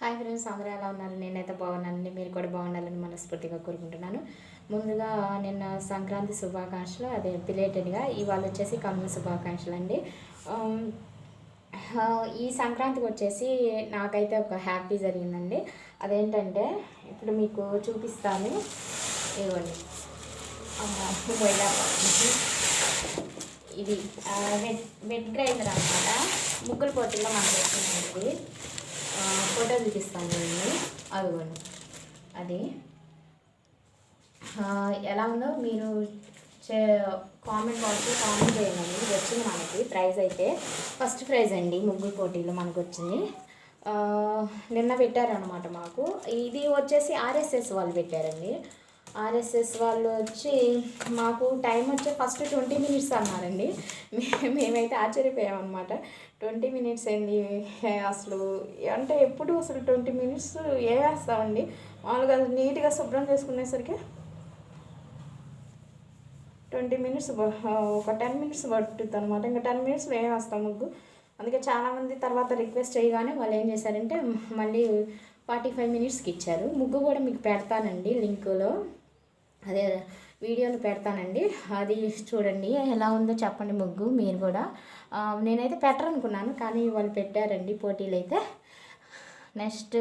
Hi friends అందరూ ఎలా ఉన్నారు? నేనైతే బాగున్నానండి. మీరు కూడా బాగుండాలని మనస్ఫూర్తిగా కోరుకుంటున్నాను. ముందుగా నిన్న సంక్రాంతి శుభాకాంక్షలు. అదే బిలేటెడ్గా ఇవాళ వచ్చేసి కనుమ శుభాకాంక్షలు అండి um, ఈ సంక్రాంతికి వచ్చేసి నాకైతే ఒక హ్యాపీ జరిగిందండి. అదేంటంటే ఇప్పుడు మీకు చూపిస్తాను. ఇవ్వండి ఇది వెడ్ వెట్ వెట్ గ్రైండర్ అనమాట ముగ్గులు పోటీలో మనకు ఫోటో చూపిస్తాను నేను. అదిగోండి. అది. ఎలా ఉందో మీరు చే కామెంట్ బాక్స్లో కామెంట్ చేయండి. ఇది వచ్చింది మనకి ప్రైజ్ అయితే. ఫస్ట్ ప్రైజ్ అండి ముగ్గురు పోటీలో మనకు వచ్చింది నిన్న పెట్టారనమాట మాకు. ఇది వచ్చేసి ఆర్ఎస్ఎస్ వాళ్ళు పెట్టారండి. ఆర్ఎస్ఎస్ వాళ్ళు వచ్చి మాకు టైం వచ్చి ఫస్ట్ ట్వంటీ మినిట్స్ అన్నారండి. మే- మేమైతే ఆశ్చర్యపోయామన్నమాట ట్వంటీ మినిట్స్ ఏంది అసలు అంటే ఎప్పుడు అసలు ట్వంటీ మినిట్స్ ఏ వేస్తామండి? మామూలుగా నీట్గా శుభ్రం చేసుకునేసరికి ట్వంటీ మినిట్స్ ఒక టెన్ మినిట్స్ పట్టుద్ది అనమాట ఇంకా టెన్ మినిట్స్ ఏం వేస్తాం ముగ్గు. అందుకే చాలామంది తర్వాత రిక్వెస్ట్ చేయగానే వాళ్ళు ఏం చేశారంటే మళ్ళీ ఫార్టీ ఫైవ్ మినిట్స్కి ఇచ్చారు. ముగ్గు కూడా మీకు పెడతానండి లింకులో. అదే వీడియోలు పెడతానండి. అది చూడండి ఎలా ఉందో చెప్పండి ముగ్గు మీరు కూడా. నేనైతే పెట్టరనుకున్నాను కానీ వాళ్ళు పెట్టారండి పోటీలు అయితే నెక్స్ట్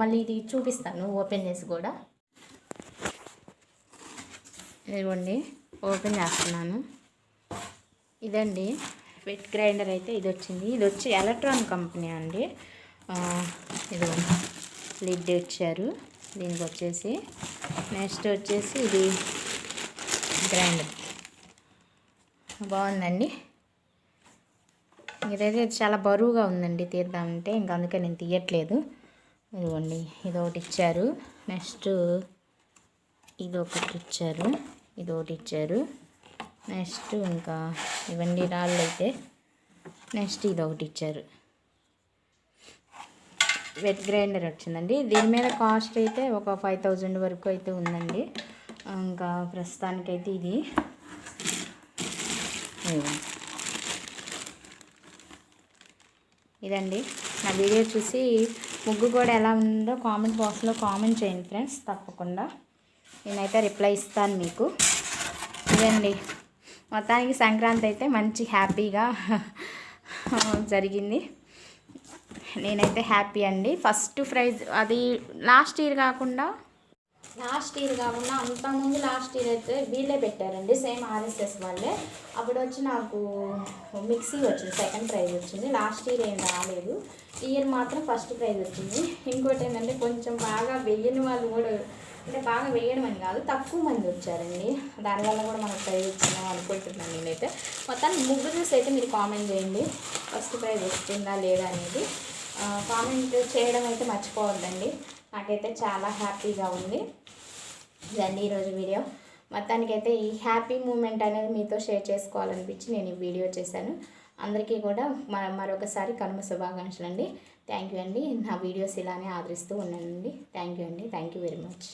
మళ్ళీ ఇది చూపిస్తాను ఓపెన్ చేసి కూడా. ఇదిగోండి ఓపెన్ చేస్తున్నాను. ఇదండి వెట్ గ్రైండర్ అయితే ఇది వచ్చింది. ఇది వచ్చి ఎలక్ట్రాన్ కంపెనీ అండి. ఇది లిడ్ ఇచ్చారు. దీనికి వచ్చేసి నెక్స్ట్ వచ్చేసి ఇది గ్రైండర్ బాగుందండి. ఇదైతే చాలా బరువుగా ఉందండి తీద్దామంటే ఇంకా అందుకే నేను తీయట్లేదు. ఇదిగోండి ఇది ఒకటి ఇచ్చారు. నెక్స్ట్ ఇది ఒకటి ఇచ్చారు. ఇది ఒకటి ఇచ్చారు. నెక్స్ట్ ఇంకా ఇవన్నీ రాళ్ళు అయితే నెక్స్ట్ ఇది ఒకటి ఇచ్చారు. వెట్ గ్రైండర్ వచ్చిందండి. దీని మీద కాస్ట్ అయితే ఒక ఫైవ్ థౌజండ్ వరకు అయితే ఉందండి. ఇంకా ప్రస్తుతానికైతే ఇది. ఇదండి. నా వీడియో చూసి ముగ్గు కూడా ఎలా ఉందో కామెంట్ బాక్స్లో కామెంట్ చేయండి ఫ్రెండ్స్ తప్పకుండా. నేనైతే రిప్లై ఇస్తాను మీకు. ఇదండి. మొత్తానికి సంక్రాంతి అయితే మంచి హ్యాపీగా జరిగింది. నేనైతే హ్యాపీ అండి. ఫస్ట్ ప్రైజ్ అది లాస్ట్ ఇయర్ కాకుండా? లాస్ట్ ఇయర్ కాకుండా అంతకుముందు లాస్ట్ ఇయర్ అయితే వీళ్ళే పెట్టారండి సేమ్ ఆర్ఎస్ఎస్ వాళ్ళే. అప్పుడు వచ్చి నాకు మిక్సీ వచ్చింది సెకండ్ ప్రైజ్ వచ్చింది. లాస్ట్ ఇయర్ ఏం రాలేదు. ఇయర్ మాత్రం ఫస్ట్ ప్రైజ్ వచ్చింది. ఇంకోటి ఏంటంటే కొంచెం బాగా వెయ్యని వాళ్ళు కూడా అంటే బాగా వేయడం అని కాదు తక్కువ మంది వచ్చారండి. దానివల్ల కూడా మనకు ప్రైజ్ వచ్చిందాం అనుకుంటున్నాను నేనైతే. మొత్తాన్ని ముగ్గురు చూసి అయితే మీరు కామెంట్ చేయండి. ఫస్ట్ ప్రైజ్ వచ్చిందా లేదా అనేది. కామెంట్ చేయడం అయితే మర్చిపోవద్దండి. నాకైతే చాలా హ్యాపీగా ఉంది. ఇదండి ఈరోజు వీడియో. మొత్తానికైతే ఈ హ్యాపీ మూమెంట్ అనేది మీతో షేర్ చేసుకోవాలనిపించి నేను ఈ వీడియో చేశాను. అందరికీ కూడా మ మరొకసారి కనుమ శుభాకాంక్షలు అండి థ్యాంక్ యూ అండి. నా వీడియోస్ ఇలానే ఆదరిస్తూ ఉన్నానండి. థ్యాంక్ యూ అండి. Thank you very much.